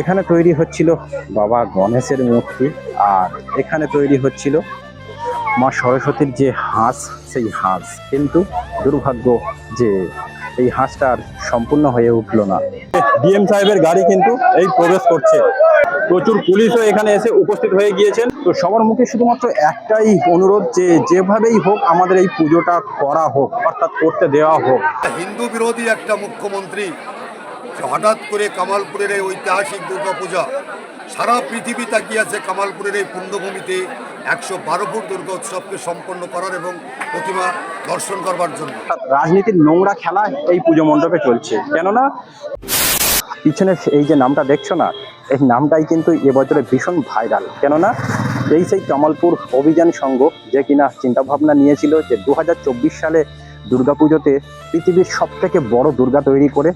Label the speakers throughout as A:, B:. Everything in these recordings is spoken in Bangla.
A: এখানে তৈরি হচ্ছিল বাবা গণেশের মূর্তি আর এখানে তৈরি হচ্ছিল মা সরস্বতীর যে হাঁস, সেই হাঁস। কিন্তু দুর্ভাগ্য যে এই হাঁসটা আর সম্পূর্ণ হয়ে উঠল না। ডিএম সাহেবের গাড়ি কিন্তু এই প্রবেশ করছে। প্রচুর পুলিশও এখানে এসে উপস্থিত হয়ে গিয়েছেন। তো সবার মুখে শুধুমাত্র একটাই অনুরোধ যে যেভাবেই হোক আমাদের এই পুজোটা করা হোক, অর্থাৎ করতে দেওয়া হোক।
B: হিন্দু বিরোধী একটা মুখ্যমন্ত্রী হঠাৎ করে কামালপুরের এই ঐতিহাসিক দুর্গাপূজা সারা পৃথিবী তাকিয়ে আছে কামালপুরের এই পুণ্যভূমিতে একশো বারো ফুট দুর্গা উৎসবকে সম্পন্ন করার এবং প্রতিমা দর্শন করবার জন্য।
A: রাজনীতির নোংরা খেলা এই পুজো মণ্ডপে চলছে। কেননা পিছনে এই যে নামটা দেখছ না, এই নামটাই কিন্তু এবছরে ভীষণ ভাইরাল। কেননা এই সেই কামালপুর অভিযান সংঘ যে কিনা চিন্তাভাবনা নিয়েছিল যে দু হাজার চব্বিশ সালে দুর্গাপুজোতে পৃথিবীর সব থেকে বড় দুর্গা তৈরি করে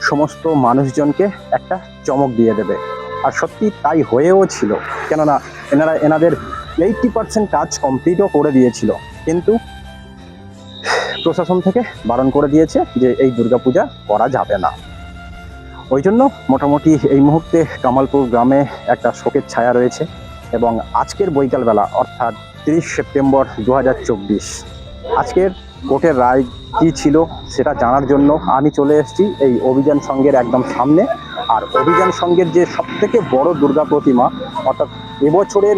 A: সমস্ত মানুষজনকে একটা চমক দিয়ে দেবে। আর সত্যি তাই হয়েও ছিল। কেননা এনারা এনাদের এইটটি পার্সেন্ট কাজ কমপ্লিটও করে দিয়েছিল। কিন্তু প্রশাসন থেকে বারণ করে দিয়েছে যে এই দুর্গাপূজা করা যাবে না। ওই জন্য মোটামুটি এই মুহূর্তে কামালপুর গ্রামে একটা শোকের ছায়া রয়েছে এবং আজকের বৈকালবেলা, অর্থাৎ তিরিশ সেপ্টেম্বর দু হাজার চব্বিশ, আজকের কোর্টের রায় কী ছিল সেটা জানার জন্য আমি চলে এসেছি এই অভিযান সংঘের একদম সামনে। আর অভিযান সংঘের যে সবথেকে বড় দুর্গা প্রতিমা, অর্থাৎ এবছরের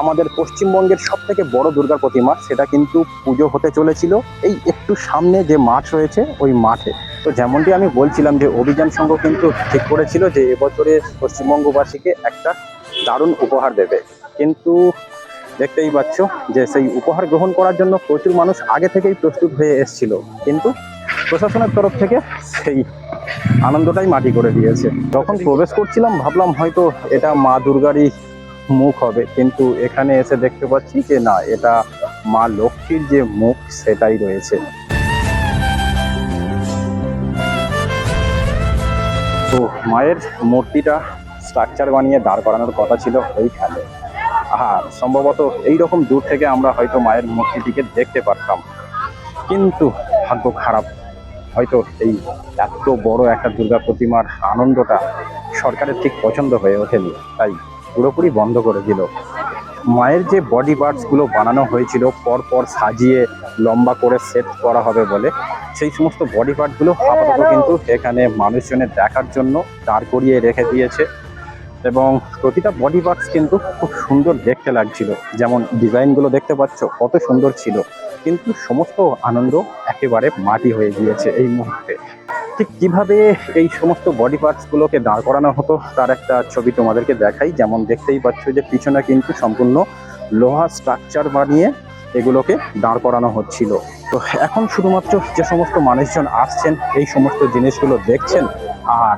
A: আমাদের পশ্চিমবঙ্গের সব থেকে বড় দুর্গা প্রতিমা, সেটা কিন্তু পুজো হতে চলেছিল এই একটু সামনে যে মাঠ রয়েছে ওই মাঠে। তো যেমনটি আমি বলছিলাম যে অভিযান সংঘ কিন্তু ঠিক করেছিল যে এবছরে পশ্চিমবঙ্গবাসীকে একটা দারুণ উপহার দেবে। কিন্তু দেখতেই পাচ্ছ যে সেই উপহার গ্রহণ করার জন্য প্রচুর মানুষ আগে থেকেই প্রস্তুত হয়ে এসেছিল। কিন্তু প্রশাসনের তরফ থেকে সেই আনন্দটাই মাটি করে দিয়েছে। যখন প্রবেশ করছিলাম, ভাবলাম হয়তো এটা মা দুর্গারই মুখ হবে। কিন্তু এখানে এসে দেখতে পাচ্ছি যে না, এটা মা লক্ষ্মীর যে মুখ, সেটাই রয়েছে। তো মায়ের মূর্তিটা স্ট্রাকচার বানিয়ে দাঁড় করানোর কথা ছিল ওইখানে। আর সম্ভবত এই রকম দূর থেকে আমরা হয়তো মায়ের মূর্তিটিকে দেখতে পারতাম। কিন্তু ভাগ্য খারাপ। হয়তো এই এত বড় একটা দুর্গা প্রতিমার আনন্দটা সরকারের ঠিক পছন্দ হয়ে ওঠেনি তাই পুরোপুরি বন্ধ করে দিল। মায়ের যে বডি পার্টসগুলো বানানো হয়েছিল পর পর সাজিয়ে লম্বা করে সেট করা হবে বলে সেই সমস্ত বডি পার্টগুলো আপাতত কিন্তু এখানে মানুষজনের দেখার জন্য দাঁড় করিয়ে রেখে দিয়েছে। এবং প্রতিটা বডি পার্টস কিন্তু খুব সুন্দর দেখতে লাগছিল। যেমন ডিজাইনগুলো দেখতে পাচ্ছ, কত সুন্দর ছিল। কিন্তু সমস্ত আনন্দ একেবারে মাটি হয়ে গিয়েছে এই মুহূর্তে। ঠিক কীভাবে এই সমস্ত বডি পার্টসগুলোকে দাঁড় করানো হতো, তার একটা ছবি তোমাদেরকে দেখাই। যেমন দেখতেই পাচ্ছ যে পিছনে কিন্তু সম্পূর্ণ লোহা স্ট্রাকচার বানিয়ে এগুলোকে দাঁড় করানো হচ্ছিল। তো এখন শুধুমাত্র যে সমস্ত মানুষজন আসছেন, এই সমস্ত জিনিসগুলো দেখছেন, আর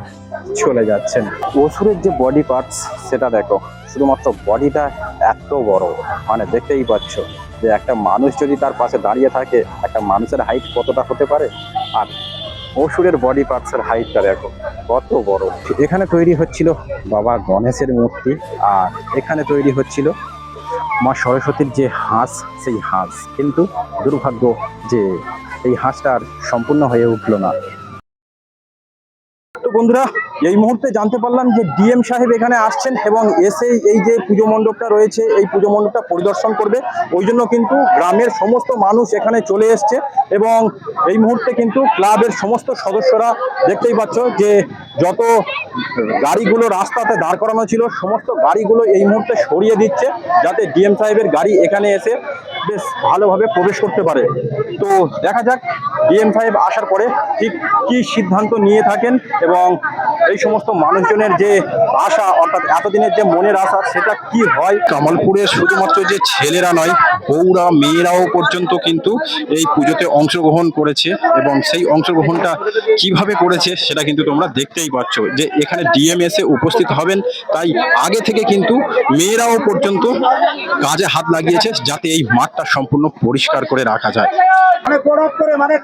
A: চলে যাচ্ছেন। অসুরের যে বডি পার্টস সেটা দেখো, শুধুমাত্র বডিটা এত বড়। মানে দেখতেই পাচ্ছ যে একটা মানুষ যদি তার পাশে দাঁড়িয়ে থাকে, একটা মানুষের হাইট কতটা হতে পারে? আর অসুরের বডি পার্টসের হাইটটা দেখো, কত বড়। এখানে তৈরি হচ্ছিল বাবা গণেশের মূর্তি, আর এখানে তৈরি হচ্ছিল মা সরস্বতীর যে হাঁস, সেই হাঁস। কিন্তু দুর্ভাগ্য যে এই হাঁসটা আর সম্পূর্ণ হয়ে উঠল না। তো বন্ধুরা এই মুহূর্তে জানতে পারলাম যে ডিএম সাহেব এখানে আসছেন এবং এসে এই যে পুজো মণ্ডপটা রয়েছে, এই পুজো মণ্ডপটা পরিদর্শন করবে। ওই জন্য কিন্তু গ্রামের সমস্ত মানুষ এখানে চলে এসছে এবং এই মুহূর্তে কিন্তু ক্লাবের সমস্ত সদস্যরা দেখতেই পাচ্ছ যে যত গাড়িগুলো রাস্তাতে দাঁড় করানো ছিল, সমস্ত গাড়িগুলো এই মুহূর্তে সরিয়ে দিচ্ছে যাতে ডিএম সাহেবের গাড়ি এখানে এসে বেশ ভালোভাবে প্রবেশ করতে পারে। তো দেখা যাক ডিএম সাহেব আসার পরে ঠিক কি সিদ্ধান্ত নিয়ে থাকেন এবং এই সমস্ত মানুষজনের যে আশা, অর্থাৎ এতদিনের যে মনের আশা, সেটা কি হয়? কামালপুরে শুধুমাত্র যে ছেলেরা নয় বউরা মেয়েরাও পর্যন্ত কিন্তু এই পুজোতে অংশগ্রহণ করেছে এবং সেই অংশগ্রহণটা কীভাবে করেছে সেটা কিন্তু তোমরা দেখতেই পাচ্ছ যে এখানে ডিএম এসে উপস্থিত হবেন। তাই আগে থেকে কিন্তু মেয়েরাও পর্যন্ত কাজে হাত লাগিয়েছে যাতে এই মাঠটা সম্পূর্ণ পরিষ্কার করে রাখা যায়।
C: মানে মানে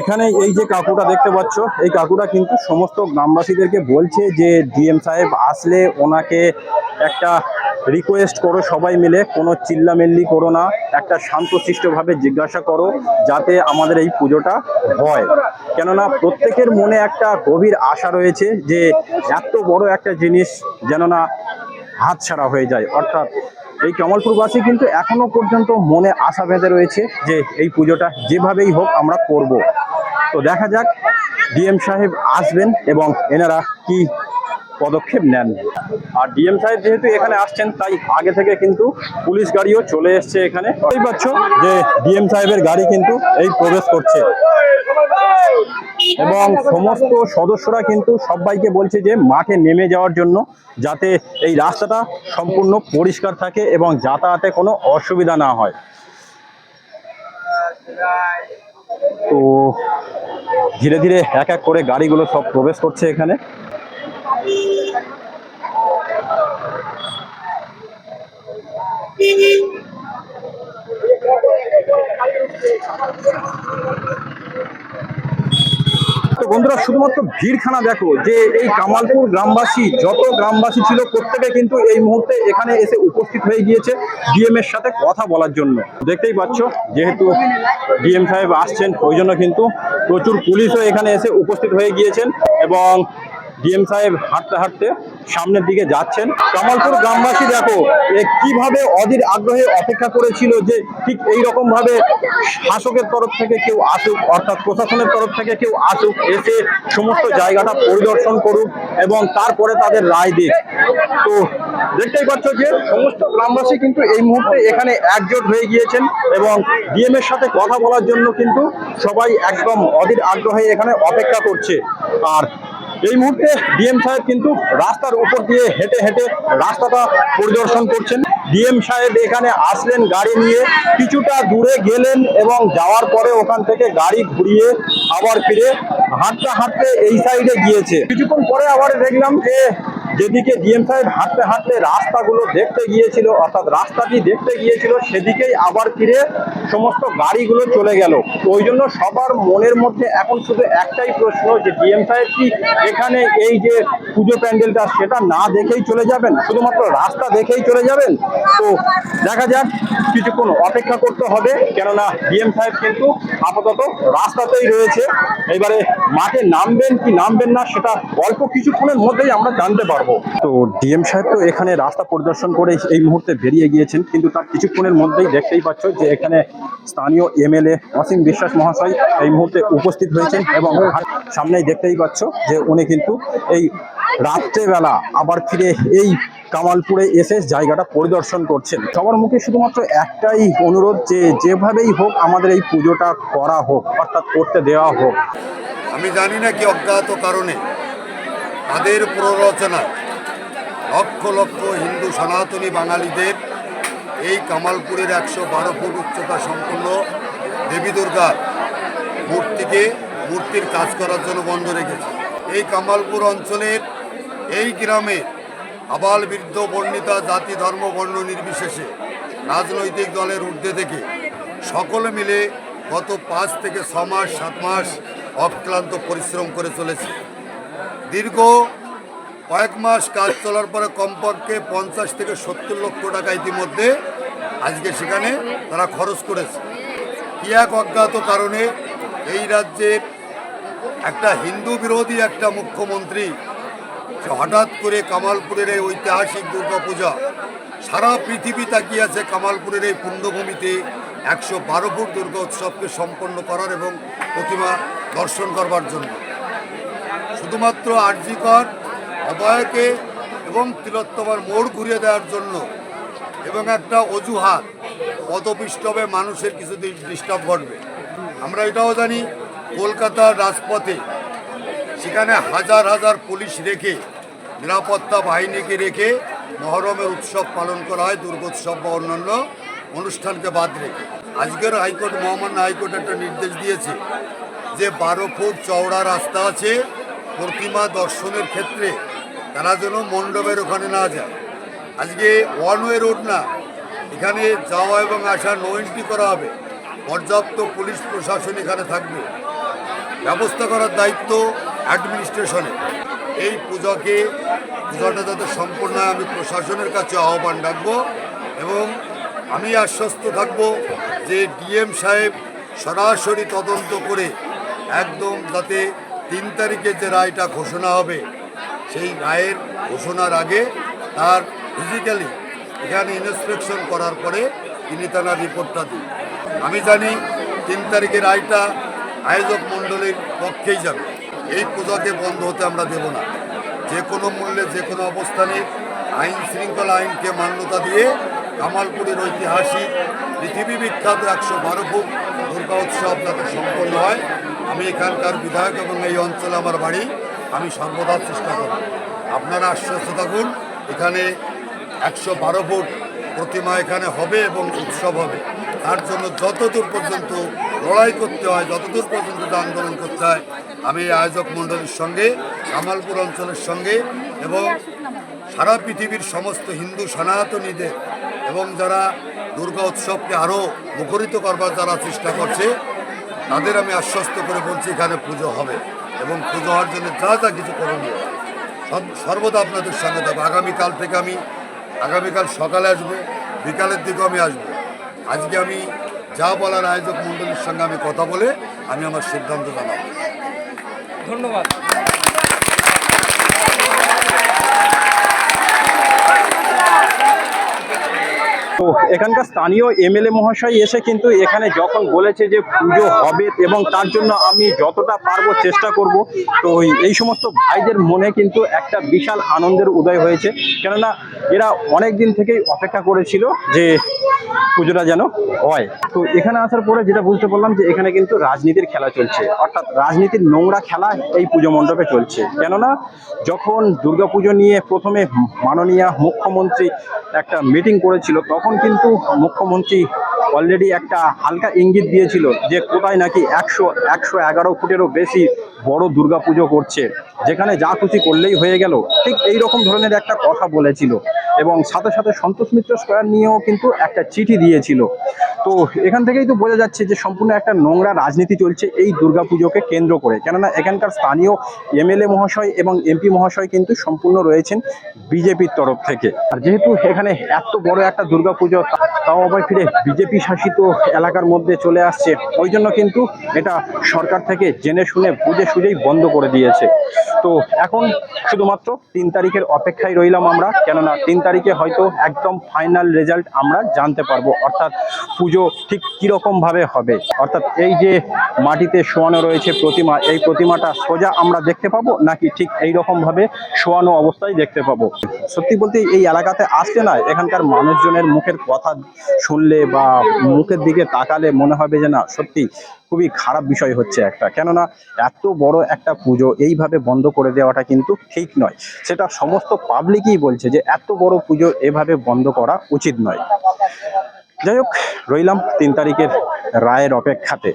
A: এখানে এই যে কাকুটা দেখতে পাচ্ছ এই কাকুটা কিন্তু সমস্ত গ্রামবাসীদেরকে বলছে যে ডিএম সাহেব আসলে ওনাকে একটা রিকোয়েস্ট করো সবাই মিলে, কোনো চিল্লামিল্লি করো না, একটা শান্তশিষ্টভাবে জিজ্ঞাসা করো যাতে আমাদের এই পুজোটা হয়। কেননা প্রত্যেকের মনে একটা গভীর আশা রয়েছে যে এত বড় একটা জিনিস যেন না হাতছাড়া হয়ে যায়। অর্থাৎ এই কমলপুরবাসী কিন্তু এখনও পর্যন্ত মনে আশা বেঁধে রয়েছে যে এই পুজোটা যেভাবেই হোক আমরা করব। তো দেখা যাক, ডিএম সাহেব আসবেন এবং এনারা কি পদক্ষেপ নেন। আর ডিএম সাহেব যেহেতু এখানে আসছেন, তাই আগে থেকে কিন্তু পুলিশ গাড়িও চলে এসছে এখানে। বুঝতেই যে ডিএম সাহেবের গাড়ি কিন্তু এই প্রবেশ করছে। এবং সমস্ত সদস্যরা কিন্তু সবাইকে বলছে যে মাঠে নেমে যাওয়ার জন্য যাতে এই রাস্তাটা সম্পূর্ণ পরিষ্কার থাকে এবং যাতায়াতে কোনো অসুবিধা না হয়। তো ধীরে ধীরে এক এক করে গাড়িগুলো সব প্রবেশ করছে এখানে। বন্ধুরা, শুধুমাত্র ভিড়খানা দেখো, যে এই কামালপুর গ্রামবাসী, যত গ্রামবাসী ছিল, প্রত্যেকে কিন্তু এই মুহূর্তে এখানে এসে উপস্থিত হয়ে গিয়েছে ডিএম এর সাথে কথা বলার জন্য। দেখতেই পাচ্ছ, যেহেতু ডিএম সাহেব আসছেন, ওই জন্য কিন্তু প্রচুর পুলিশও এখানে এসে উপস্থিত হয়ে গিয়েছেন এবং ডিএম সাহেব হাঁটতে হাঁটতে সামনের দিকে যাচ্ছেন। কামালপুর গ্রামবাসী দেখো কীভাবে অধীর আগ্রহে অপেক্ষা করেছিল যে ঠিক এই রকম ভাবে শাসকের তরফ থেকে কেউ আসুক, অর্থাৎ প্রশাসনের তরফ থেকে কেউ আসুক, এসে সমস্ত জায়গাটা পরিদর্শন করুক এবং তারপরে তাদের রায় দিক। তো দেখতেই পাচ্ছ যে সমস্ত গ্রামবাসী কিন্তু এই মুহূর্তে এখানে একজোট হয়ে গিয়েছেন এবং ডিএম এর সাথে কথা বলার জন্য কিন্তু সবাই একদম অধীর আগ্রহে এখানে অপেক্ষা করছে। আর এই মুহূর্তে ডিএম সাহেব কিন্তু রাস্তার উপর দিয়ে হেঁটে হেঁটে রাস্তাটা পরিদর্শন করছেন। ডিএম সাহেব এখানে আসলেন গাড়ি নিয়ে, কিছুটা দূরে গেলেন এবং যাওয়ার পরে ওখান থেকে গাড়ি ঘুরিয়ে আবার ফিরে হাঁটতে হাঁটতে এই সাইডে গিয়েছে। কিছুক্ষণ পরে আবার দেখলাম যে যেদিকে ডিএম সাহেব হাঁটতে হাঁটতে রাস্তাগুলো দেখতে গিয়েছিল, অর্থাৎ রাস্তাটি দেখতে গিয়েছিল, সেদিকেই আবার ফিরে সমস্ত গাড়িগুলো চলে গেল। ওই জন্য সবার মনের মধ্যে এখন শুধু একটাই প্রশ্ন যে ডিএম সাহেব কি এখানে এই যে পুজো প্যান্ডেলটা, সেটা না দেখেই চলে যাবেন? শুধুমাত্র রাস্তা দেখেই চলে যাবেন? তো দেখা যাক, কিছুক্ষণ অপেক্ষা করতে হবে, কেননা ডিএম সাহেব কিন্তু আপাতত রাস্তাতেই রয়েছে। এবারে মাঠে নামবেন কি নামবেন না, সেটা অল্প কিছুক্ষণের মধ্যেই আমরা জানতে পারব। তো ডিএম সাহেব তো এখানে রাস্তা পরিদর্শন করে এই মুহূর্তে বেরিয়ে গিয়েছেন কিন্তু তার কিছুক্ষণের মধ্যেই দেখতেই পাচ্ছ যে এখানে স্থানীয় এমএলএ অসীম বিশ্বাস মহাশয় এই মুহূর্তে উপস্থিত হয়েছেন এবং সামনেই দেখতেই পাচ্ছ যে উনি কিন্তু এই রাত্রেবেলা আবার ফিরে এই কামালপুরে এসে জায়গাটা পরিদর্শন করছেন। সবার মুখে শুধুমাত্র একটাই অনুরোধ যে যেভাবেই হোক আমাদের এই পুজোটা করা হোক অর্থাৎ করতে দেওয়া হোক।
B: আমি জানি না কি অজ্ঞাত কারণে। তাদের প্ররোচনা। লক্ষ লক্ষ হিন্দু সনাতনী বাঙালিদের এই কামালপুরের একশো বারো ফুট উচ্চতা সম্পন্ন দেবী দুর্গার মূর্তিকে, মূর্তির কাজ করার জন্য বন্ধ রেখেছে। এই কামালপুর অঞ্চলের এই গ্রামে আবাল বৃদ্ধ বর্ণিতা জাতি ধর্ম বর্ণ নির্বিশেষে রাজনৈতিক দলের ঊর্ধ্বে থেকে সকলে মিলে গত পাঁচ থেকে ছ মাস, সাত মাস অক্লান্ত পরিশ্রম করে চলেছে। দীর্ঘ কয়েক মাস কাজ চলার পরে কমপক্ষে পঞ্চাশ থেকে সত্তর লক্ষ টাকা ইতিমধ্যে আজকে সেখানে তারা খরচ করেছে। কি এক অজ্ঞাত কারণে এই রাজ্যের একটা হিন্দু বিরোধী একটা মুখ্যমন্ত্রী, সে হঠাৎ করে কামালপুরের এই ঐতিহাসিক দুর্গাপূজা, সারা পৃথিবী তাকিয়ে আছে কামালপুরের এই পুণ্যভূমিতে একশো বারো ফুট দুর্গা উৎসবকে সম্পন্ন করার এবং প্রতিমা দর্শন করবার জন্য। শুধুমাত্র আর্জিকর অভয়কে এবং তিলোত্তমার মোড় ঘুরিয়ে দেওয়ার জন্য এবং একটা অজুহাত, পদপিষ্টবে মানুষের কিছু ডিস্টার্ব ঘটবে। আমরা এটাও জানি, কলকাতার রাজপথে সেখানে হাজার হাজার পুলিশ রেখে, নিরাপত্তা বাহিনীকে রেখে মহরমের উৎসব পালন করা হয়, দুর্গোৎসব বা অন্যান্য অনুষ্ঠানকে বাদ রেখে। আজকের হাইকোর্ট, মহামান্য হাইকোর্ট একটা নির্দেশ দিয়েছে যে বারো ফুট চওড়া রাস্তা আছে প্রতিমা দর্শনের ক্ষেত্রে তারা যেন মণ্ডপের ওখানে না যায়। আজকে ওয়ান ওয়ে রোড না, এখানে যাওয়া এবং আসা নো এন্ট্রি করা হবে। পর্যাপ্ত পুলিশ প্রশাসন এখানে থাকবে। ব্যবস্থা করার দায়িত্ব অ্যাডমিনিস্ট্রেশনে এই পূজাকে, পূজাটা যাতে সম্পূর্ণ আমি প্রশাসনের কাছে আহ্বান রাখব এবং আমি আশ্বস্ত থাকব যে ডিএম সাহেব সরাসরি তদন্ত করে একদম যাতে তিন তারিখে যে রায়টা ঘোষণা হবে, সেই রায়ের ঘোষণার আগে তার ফিজিক্যালি এখানে ইন্সপেকশন করার পরে তিনি তার রিপোর্টটা দিন। আমি জানি তিন তারিখের রায়টা আয়োজক মণ্ডলীর পক্ষেই যাবে। এই পূজাকে বন্ধ হতে আমরা দেব না। যে কোনো মূল্যে, যে কোনো অবস্থানে আইন শৃঙ্খলা আইনকে মান্যতা দিয়ে কামালপুরের ঐতিহাসিক পৃথিবী বিখ্যাত একশো বারো ফুট দুর্গা উৎসব যাতে সম্পন্ন হয় এখানকার বিধায়ক এবং এই অঞ্চলে আমার বাড়ি, আমি সর্বদা চেষ্টা করব আপনারা আশ্বস্ত থাকুন, এখানে একশো বারো ফুট প্রতিমা এখানে হবে এবং উৎসব হবে। তার জন্য যতদূর পর্যন্ত লড়াই করতে হয়, যতদূর পর্যন্ত আন্দোলন করতে হয়, আমি এই আয়োজক মণ্ডলীর সঙ্গে, কামালপুর অঞ্চলের সঙ্গে এবং সারা পৃথিবীর সমস্ত হিন্দু সনাতনীদের এবং যারা দুর্গা উৎসবকে আরও মুখরিত করবার যারা চেষ্টা করছে তাদের আমি আশ্বস্ত করে বলছি, এখানে পুজো হবে এবং পুজো হওয়ার জন্য যা যা কিছু করণীয় সব সর্বদা আপনাদের সঙ্গে থাকব। আগামীকাল থেকে আমি, আগামীকাল সকালে আসব, বিকালের দিকেও আমি আসব। আজকে আমি যা বলার আয়োজক মণ্ডলীর সঙ্গে আমি কথা বলে আমি আমার সিদ্ধান্ত জানাব।
D: ধন্যবাদ।
A: তো এখানকার স্থানীয় এমএলএ মহাশয় এসে কিন্তু এখানে যখন বলেছে যে পুজো হবে এবং তার জন্য আমি যতটা পারব চেষ্টা করব, তো এই সমস্ত ভাইদের মনে কিন্তু একটা বিশাল আনন্দের উদয় হয়েছে। কেননা এরা অনেক দিন থেকেই অপেক্ষা করেছিল যে পুজোটা যেন হয়। তো এখানে আসার পরে যেটা বুঝতে পারলাম যে এখানে কিন্তু রাজনীতির খেলা চলছে। অর্থাৎ রাজনীতির নোংরা খেলা এই পুজো মণ্ডপে চলছে। কেননা যখন দুর্গাপুজো নিয়ে প্রথমে মাননীয় মুখ্যমন্ত্রী একটা মিটিং করেছিল, তখন কিন্তু মুখ্যমন্ত্রী অলরেডি একটা হালকা ইঙ্গিত দিয়েছিল যে কোথায় নাকি একশো একশো এগারো ফুটেরও বেশি বড় দুর্গাপুজো করছে। যেখানে যা খুশি করলেই হয়ে গেল। ঠিক এই রকম ধরনের একটা কথা বলেছিল। এবং সাথে সাথে সন্তোষ মিত্র স্কোয়ার নিয়েও কিন্তু একটা চিঠি দিয়েছিল। তো এখান থেকেই তো বোঝা যাচ্ছে যে সম্পূর্ণ একটা নোংরা রাজনীতি চলছে এই দুর্গাপুজোকে কেন্দ্র করে। কেননা এখানকার স্থানীয় এমএলএ মহাশয় এবং এমপি মহাশয় কিন্তু সম্পূর্ণ রয়েছেন বিজেপির তরফ থেকে। আর যেহেতু এখানে এত বড় একটা দুর্গাপুজো, তাও আবার ফিরে বিজেপি শাসিত এলাকার মধ্যে চলে আসছে। ওই জন্য কিন্তু এটা সরকার থেকে জেনে শুনে, বুঝে সুঝেই বন্ধ করে দিয়েছে। তো এখন শুধুমাত্র তিন তারিখের অপেক্ষায় রইলাম আমরা, কেননা তিন তারিখে হয়তো একদম ফাইনাল রেজাল্ট আমরা জানতে পারব, অর্থাৎ পুজো ঠিক কীরকমভাবে হবে। অর্থাৎ এই যে মাটিতে শোয়ানো রয়েছে প্রতিমা, এই প্রতিমাটা সোজা আমরা দেখতে পাবো, নাকি ঠিক এই রকমভাবে শোয়ানো অবস্থায় দেখতে পাবো? সত্যি বলতে এই এলাকাতে আসলে না, এখানকার মানুষজনের মুখের কথা শুনলে বা মুখের দিকে তাকালে মনে হবে যে না, সত্যি খুবই খারাপ বিষয় হচ্ছে একটা। কেননা এত বড় একটা পুজো এইভাবে বন্ধ করে দেওয়াটা কিন্তু ঠিক নয়। সেটা সমস্ত পাবলিকই বলছে যে এত বড় পুজো এভাবে বন্ধ করা উচিত নয়। যাই হোক, রইলাম তিন তারিখের রায়ের অপেক্ষাতে।